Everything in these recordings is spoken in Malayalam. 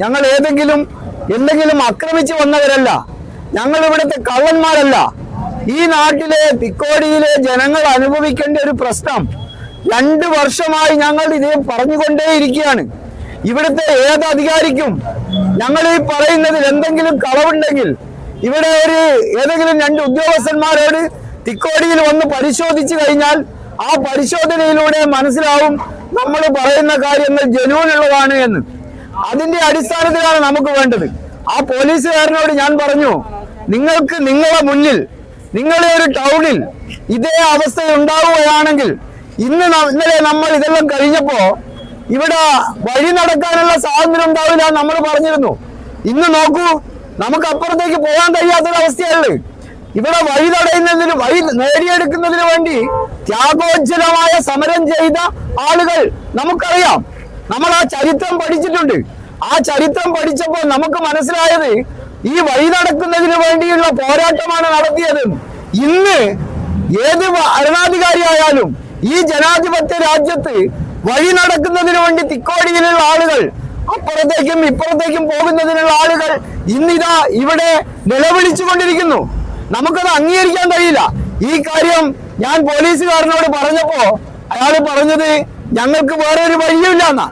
ഞങ്ങൾ ഏതെങ്കിലും എന്തെങ്കിലും ആക്രമിച്ചു വന്നവരല്ല. ഞങ്ങൾ ഇവിടുത്തെ കള്ളന്മാരല്ല. ഈ നാട്ടിലെ തിക്കോടിയിലെ ജനങ്ങൾ അനുഭവിക്കേണ്ട ഒരു പ്രശ്നം രണ്ട് വർഷമായി ഞങ്ങൾ ഇത് പറഞ്ഞുകൊണ്ടേയിരിക്കുകയാണ്. ഇവിടുത്തെ ഏത് അധികാരിക്കും ഞങ്ങൾ ഈ പറയുന്നതിൽ എന്തെങ്കിലും കളവുണ്ടെങ്കിൽ ഇവിടെ ഒരു ഏതെങ്കിലും രണ്ട് ഉദ്യോഗസ്ഥന്മാരോട് തിക്കോടിയിൽ വന്ന് പരിശോധിച്ചു കഴിഞ്ഞാൽ ആ പരിശോധനയിലൂടെ മനസ്സിലാവും നമ്മൾ പറയുന്ന കാര്യങ്ങൾ ജനുവിനുള്ളതാണ് എന്ന്. അതിന്റെ അടിസ്ഥാനത്തിലാണ് നമുക്ക് വേണ്ടത്. ആ പോലീസുകാരനോട് ഞാൻ പറഞ്ഞു നിങ്ങൾക്ക് നിങ്ങളെ മുന്നിൽ നിങ്ങളെ ഒരു ടൗണിൽ ഇതേ അവസ്ഥ ഉണ്ടാവുകയാണെങ്കിൽ ഇന്ന് ഇന്നലെ നമ്മൾ ഇതെല്ലാം കഴിഞ്ഞപ്പോ ഇവിടെ വഴി നടക്കാനുള്ള സ്വാതന്ത്ര്യം ഉണ്ടാവില്ല നമ്മൾ പറഞ്ഞിരുന്നു. ഇന്ന് നോക്കൂ നമുക്ക് അപ്പുറത്തേക്ക് പോകാൻ കഴിയാത്തൊരവസ്ഥയല്ല ഇവിടെ വഴി തടയുന്നതിന് വഴി നേടിയെടുക്കുന്നതിന് വേണ്ടി ത്യാഗോജ്ജലമായ സമരം ചെയ്ത ആളുകൾ നമുക്കറിയാം. നമ്മൾ ആ ചരിത്രം പഠിച്ചിട്ടുണ്ട്. ആ ചരിത്രം പഠിച്ചപ്പോൾ നമുക്ക് മനസ്സിലായത് ഈ വഴി നടക്കുന്നതിന് വേണ്ടിയുള്ള പോരാട്ടമാണ് നടത്തിയത്. ഇന്ന് ഏത് ഭരണാധികാരിയായാലും ഈ ജനാധിപത്യ രാജ്യത്ത് വഴി നടക്കുന്നതിന് വേണ്ടി തിക്കോടിയിലുള്ള ആളുകൾ അപ്പുറത്തേക്കും ഇപ്പുറത്തേക്കും പോകുന്നതിനുള്ള ആളുകൾ ഇന്നിതാ ഇവിടെ നിലവിളിച്ചു കൊണ്ടിരിക്കുന്നു നമുക്കത് അംഗീകരിക്കാൻ കഴിയില്ല. ഈ കാര്യം ഞാൻ പോലീസുകാരനോട് പറഞ്ഞപ്പോ അയാൾ പറഞ്ഞത് ഞങ്ങൾക്ക് വേറെ ഒരു വഴിയുമില്ല എന്നാ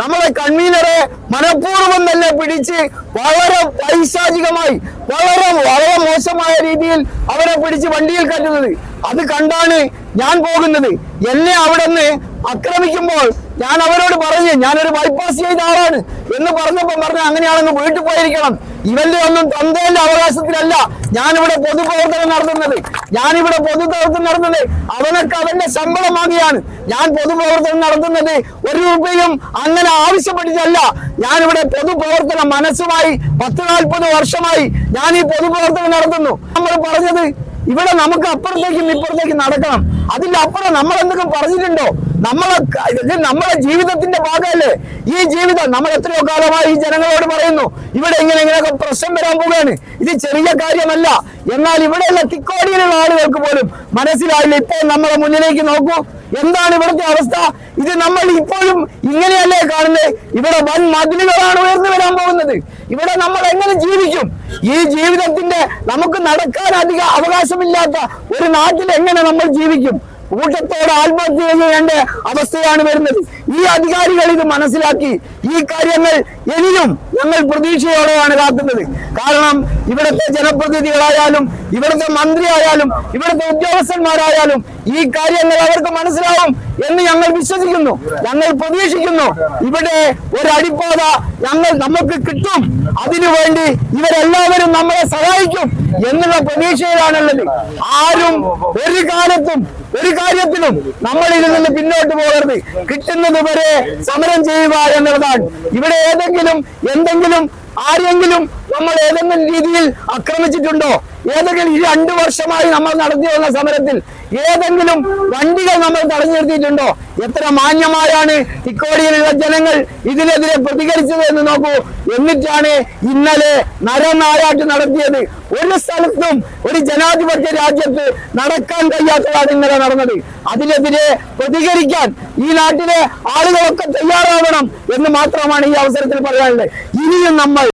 നമ്മളെ കൺവീനറെ മനഃപൂർവം തന്നെ പിടിച്ച് വളരെ പൈശാചികമായി വളരെ വളരെ മോശമായ രീതിയിൽ അവരെ പിടിച്ച് വണ്ടിയിൽ കയറ്റുന്നത്. അത് കണ്ടാണ് ഞാൻ പോകുന്നത്. എന്നെ അവിടെ നിന്ന് ആക്രമിക്കുമ്പോൾ ഞാൻ അവരോട് പറഞ്ഞു ഞാനൊരു ബൈപ്പാസ് ചെയ്ത ആളാണ് എന്ന് പറഞ്ഞപ്പോൾ പറഞ്ഞു അങ്ങനെയാണെന്ന് വീട്ടിൽ പോയിരിക്കണം. ഇവന്റെ ഒന്നും തന്തേന്റെ അവകാശത്തിലല്ല. ഞാനിവിടെ പൊതുപ്രവർത്തനം നടത്തുന്നത്. ഞാനിവിടെ പൊതുപ്രവർത്തനം നടത്തുന്നത്. അവനൊക്കെ അവന്റെ ശമ്പളമാകിയാണ് ഞാൻ പൊതുപ്രവർത്തനം നടത്തുന്നത് ഒരു രൂപയും അങ്ങനെ ആവശ്യപ്പെട്ടിട്ടല്ല. ഞാനിവിടെ പൊതുപ്രവർത്തനം മനസ്സുമായി പത്ത് നാൽപ്പത് വർഷമായി ഞാൻ ഈ പൊതുപ്രവർത്തനം നടത്തുന്നു. നമ്മൾ പറഞ്ഞത് ഇവിടെ നമുക്ക് അപ്പുറത്തേക്കും ഇപ്പുറത്തേക്കും നടക്കണം. അതിന്റെ അപ്പുറം നമ്മൾ എന്തെങ്കിലും പറഞ്ഞിട്ടുണ്ടോ? നമ്മളെ ഇത് നമ്മളെ ജീവിതത്തിന്റെ ഭാഗമല്ലേ? ഈ ജീവിതം നമ്മൾ എത്രയോ കാലമായി ഈ ജനങ്ങളോട് പറയുന്നു. ഇവിടെ ഇങ്ങനെ ഇങ്ങനെയൊക്കെ പ്രശ്നം വരാൻ പോവുകയാണ്. ഇത് ചെറിയ കാര്യമല്ല. എന്നാൽ ഇവിടെയുള്ള തിക്കോടിയിലുള്ള ആളുകൾക്ക് പോലും മനസ്സിലായില്ല. ഇപ്പോൾ നമ്മളെ മുന്നിലേക്ക് നോക്കൂ. എന്താണ് ഇവിടുത്തെ അവസ്ഥ? ഇത് നമ്മൾ ഇപ്പോഴും ഇങ്ങനെയല്ലേ കാണുന്നത്? ഇവിടെ വൻ മതിലുകളാണ് ഉയർന്നു വരാൻ പോകുന്നത്. ഇവിടെ നമ്മൾ എങ്ങനെ ജീവിക്കും? ഈ ജീവിതത്തിന്റെ നമുക്ക് നടക്കാൻ അധികം അവകാശമില്ലാത്ത ഒരു നാട്ടിൽ എങ്ങനെ നമ്മൾ ജീവിക്കും? കൂട്ടത്തോടെ ആത്മഹത്യ ചെയ്യേണ്ട അവസ്ഥയാണ് വരുന്നത്. ഈ അധികാരികൾ ഇത് മനസ്സിലാക്കി. ഈ കാര്യങ്ങൾ ഇനിയും ഞങ്ങൾ പ്രതീക്ഷയോടെയാണ് കാത്തുന്നത്. കാരണം ഇവിടുത്തെ ജനപ്രതിനിധികളായാലും ഇവിടുത്തെ മന്ത്രി ആയാലും ഇവിടുത്തെ ഉദ്യോഗസ്ഥന്മാരായാലും ഈ കാര്യങ്ങൾ അവർക്ക് മനസ്സിലാവും എന്ന് ഞങ്ങൾ വിശ്വസിക്കുന്നു. ഞങ്ങൾ പ്രതീക്ഷിക്കുന്നു. ഇവിടെ ഒരു അടിപ്പാത ഞങ്ങൾ നമുക്ക് കിട്ടും. അതിനുവേണ്ടി ഇവരെല്ലാവരും നമ്മളെ സഹായിക്കും എന്നുള്ള പ്രതീക്ഷയിലാണുള്ളത്. ആരും ഒരു കാലത്തും ഒരു കാര്യത്തിലും നമ്മൾ ഇതിൽ നിന്ന് പിന്നോട്ട് പോകരുത്. കിട്ടുന്നത് വരെ സമരം ചെയ്യുക എന്നുള്ളതാണ്. ഇവിടെ ഏതെങ്കിലും എന്തെങ്കിലും ആരെങ്കിലും നമ്മൾ ഏതെങ്കിലും രീതിയിൽ ആക്രമിച്ചിട്ടുണ്ടോ? ഏതെങ്കിലും ഈ രണ്ടു വർഷമായി നമ്മൾ നടത്തി വന്ന സമരത്തിൽ ഏതെങ്കിലും വണ്ടികൾ നമ്മൾ തടഞ്ഞു നിർത്തിയിട്ടുണ്ടോ? എത്ര മാന്യമായാണ് ഇക്കോടിയിലുള്ള ജനങ്ങൾ ഇതിനെതിരെ പ്രതികരിച്ചത് എന്ന് നോക്കൂ. എന്നിട്ടാണ് ഇന്നലെ നരനായാട്ട് നടത്തിയത്. ഒരു സ്ഥലത്തും ഒരു ജനാധിപത്യ രാജ്യത്ത് നടക്കാൻ കഴിയാത്തതാണ് ഇന്നലെ നടന്നത്. അതിനെതിരെ പ്രതികരിക്കാൻ ഈ നാട്ടിലെ ആളുകളൊക്കെ തയ്യാറാവണം എന്ന് മാത്രമാണ് ഈ അവസരത്തിൽ പറയാനുള്ളത്. ഇനിയും നമ്മൾ